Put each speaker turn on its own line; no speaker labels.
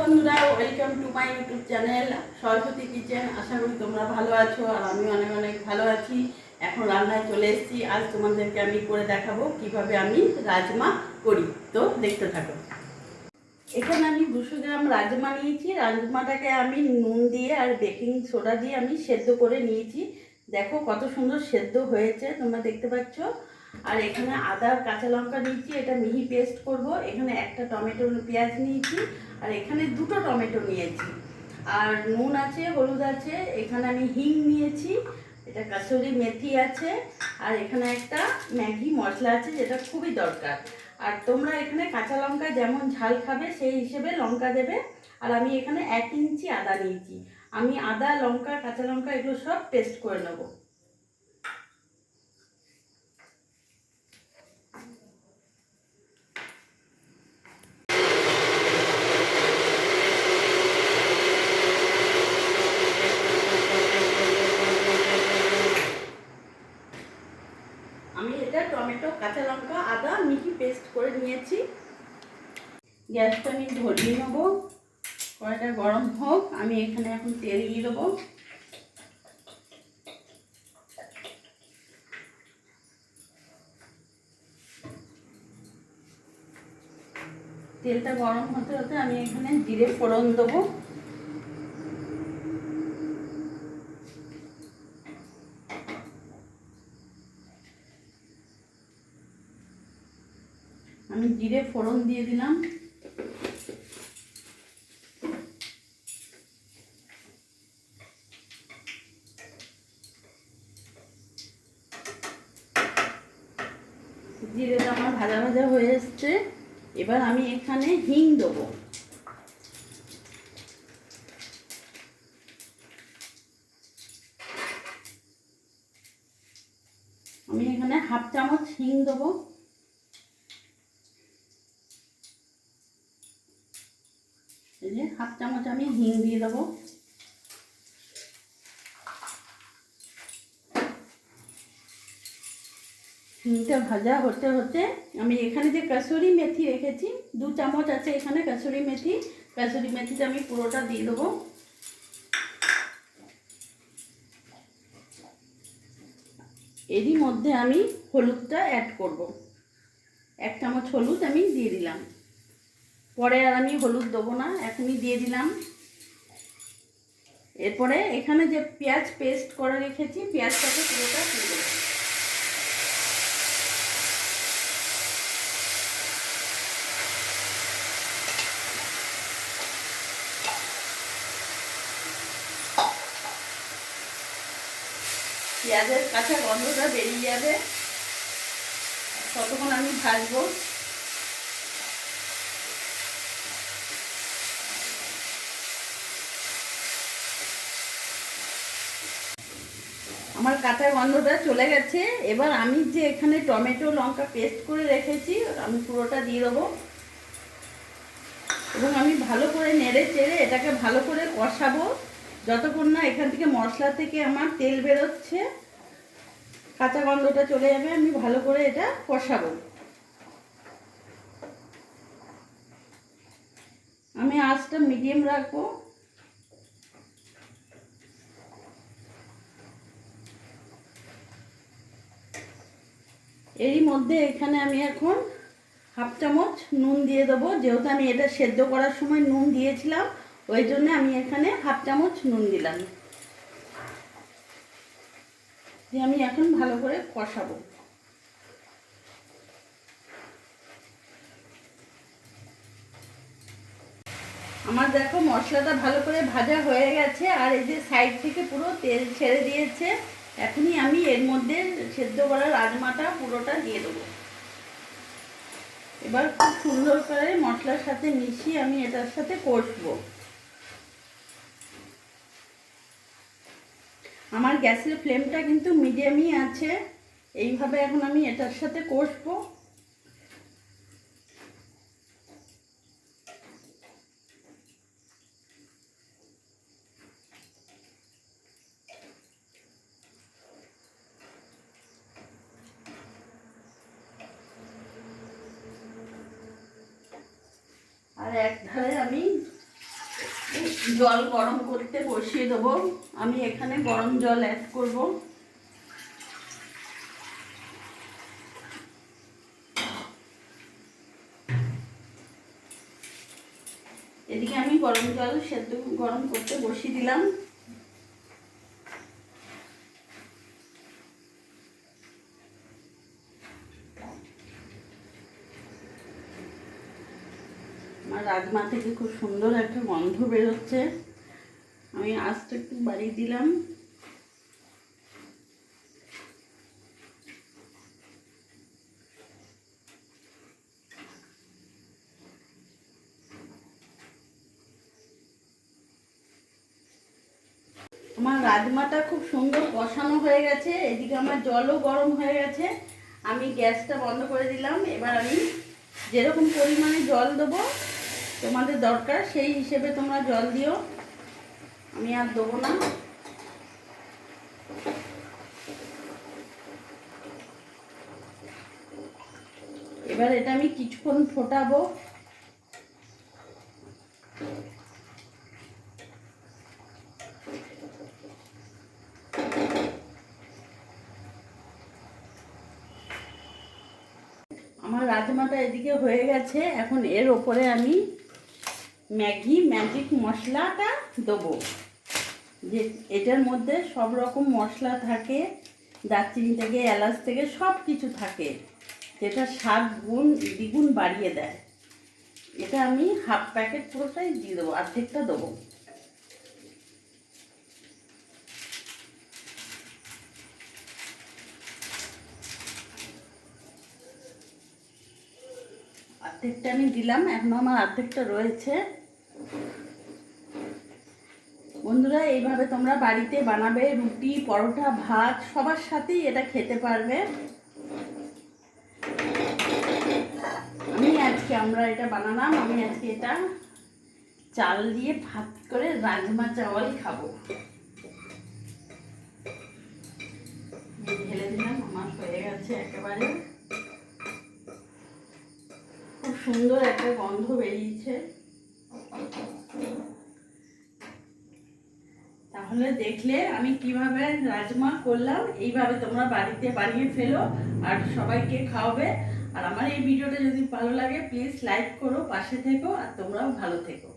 বন্ধুরা welcome to my YouTube channel Saraswati kitchen আশা করি তোমরা ভালো আছো আর আমি অনেক অনেক ভালো আছি। এখন রান্নায় চলে এসেছি। আজ তোমাদেরকে আমি করে দেখাবো কীভাবে আমি রাজমা করি। তো দেখতে থাকো। এখানে আমি দুশো গ্রাম রাজমা নিয়েছি। রাজমাটাকে আমি নুন দিয়ে আর বেকিং সোডা দিয়ে আমি সেদ্ধ করে নিয়েছি। দেখো কত সুন্দর সেদ্ধ হয়েছে, তোমরা দেখতে পাচ্ছ। আর এখানে আদা, কাঁচা লঙ্কা নিয়েছি এটা মিহি পেস্ট করব। এখানে একটা টমেটো পেঁয়াজ নিয়েছি, আর এখানে দুটো টমেটো নিয়েছি। আর নুন আছে, হলুদ আছে, এখানে আমি হিং নিয়েছি, এটা কাসুরি মেথি আছে, আর এখানে একটা ম্যাগি মশলা আছে, যেটা খুবই দরকার। আর তোমরা এখানে কাঁচা লঙ্কা যেমন ঝাল খাবে, সেই হিসেবে লঙ্কা দেবে। আর আমি এখানে এক ইঞ্চি আদা নিয়েছি। আমি আদা, লঙ্কা, কাঁচা লঙ্কা এগুলো সব পেস্ট করে নেব আমি এটা টমেটো কাঁচা লঙ্কা আদা মিহি পেস্ট করে নিয়েছি গ্যাসটা আমি ধরিয়ে নেব। কড়াইটা গরম হোক, আমি এখানে এখন তেল দিয়ে দেবো। তেলটা গরম হতে হতে আমি এখানে জিরে ফোড়ন দেবো। আমি জিরে ফোড়ন দিয়ে দিলাম জিরেটা আমার ভাজা হয়ে এসছে। এবার আমি এখানে হিং দেবো। আমি এখানে হাফ চামচ হিং দেবো। এই যে হাফ চামচ আমি হিং দিয়ে দেবো। হিংটা ভাজা হতে হতে আমি এখানে যে কাসুরি মেথি রেখেছি, দু চামচ আছে এখানে কাসুরি মেথি। কাসুরি মেথিটা আমি পুরোটা দিয়ে দেবো। এরই মধ্যে আমি হলুদটা অ্যাড করব। এক চামচ হলুদ আমি দিয়ে দিলাম। পরে আর আমি হলুদ দেবো না, এখনই দিয়ে দিলাম। এরপরে এখানে যে পেঁয়াজ পেস্ট করে রেখেছি, পেঁয়াজটাকে পুরোটা দিয়ে দেবো। পেঁয়াজের কাঁচা গন্ধটা বেরিয়ে যাবে। ততক্ষণ আমি ভাজবো। আমার কাঁচা গন্ধটা চলে গেছে। এবার আমি যে এখানে টমেটো, লঙ্কা পেস্ট করে রেখেছি, আমি পুরোটা দিয়ে দেবো। এবং আমি ভালো করে নেড়ে চেড়ে এটাকে ভালো করে কষাবো। যতক্ষণ না এখান থেকে মশলা থেকে আমার তেল বেরোচ্ছে, কাঁচা গন্ধটা চলে যাবে, আমি ভালো করে এটা কষাবো। আমি আঁচটা মিডিয়াম রাখব। এরই মধ্যে এখানে আমি এখন হাফ চামচ নুন দিয়ে দেবো। যেহেতু আমি এটা সেদ্ধ করার সময় নুন দিয়েছিলাম ওই জন্য আমি এখানে হাফ চামচ নুন দিলাম। দিয়ে আমি এখন ভালো করে কষাবো। আমার দেখো মশলাটা ভালো করে ভাজা হয়ে গেছে, আর এই যে সাইড থেকে পুরো তেল ছেড়ে দিয়েছে, এখনই আমি এর মধ্যে সেদ্ধ করা রাজমাটা পুরোটা দিয়ে দেবো। এবার খুব সুন্দর করে মশলার সাথে মিশিয়ে আমি এটার সাথে কষবো। আমার গ্যাসের ফ্লেমটা কিন্তু মিডিয়ামই আছে। এইভাবে এখন আমি এটার সাথে কষবো। আর এক ধারে আমি জল গরম করতে বসিয়ে দেবো। আমি এখানে গরম জল অ্যাড করব। এদিকে আমি গরম জল সেদ্ধ, গরম করতে বসিয়ে দিলাম। আমার রাজমা থেকে খুব সুন্দর একটা গন্ধ বেরোচ্ছে। আমি আজটা একটু বাড়িয়ে দিলাম। আমার রাজমাটা খুব সুন্দর কষানো হয়ে গেছে। এদিকে আমার জলও গরম হয়ে গেছে। আমি গ্যাসটা বন্ধ করে দিলাম। এবার আমি যেরকম পরিমাণে জল দেবো তোমাদের দরকার, সেই হিসেবে তোমরা জল দিও। আমি আর দেবো না। এবার এটা আমি কিছুক্ষণ ফোটাবো। আমার রাজমাটা এদিকে হয়ে গেছে। এখন এর ওপরে আমি ম্যাগি, ম্যাজিক মশলাটা দেবো। যে এটার মধ্যে সব রকম মশলা থাকে, দারচিনি থেকে, এলাচ থেকে, সব কিছু থাকে। যেটা স্বাদ, গুণ, দ্বিগুণ বাড়িয়ে দেয়। এটা আমি হাফ প্যাকেট পুরোটাই দিয়ে দেবো, অর্ধেকটা দেবো। অর্ধেকটা আমি দিলাম, এখন আমার অর্ধেকটা রয়েছে। বন্ধুরা, এইভাবে তোমরা বাড়িতে বানাবে রুটি, পরোটা, ভাত, সবার সাথেই এটা খেতে পারবে। আমি আজকে আমরা এটা বানালাম, আমি আজকে এটা চাল দিয়ে ভাত করে রাজমা চাওয়াল খাব। ঢেলে দিলাম, আমার হয়ে গেছে একেবারে। সুন্দর একটা গন্ধ বেরিয়েছে। তাহলে দেখলে আমি কীভাবে রাজমা করলাম, এইভাবে তোমরা বাড়িতে বানিয়ে ফেলো আর সবাইকে খাওয়াবে। আর আমার এই ভিডিওটা যদি ভালো লাগে প্লিজ লাইক করো, পাশে থেকো, আর তোমরাও ভালো থেকো।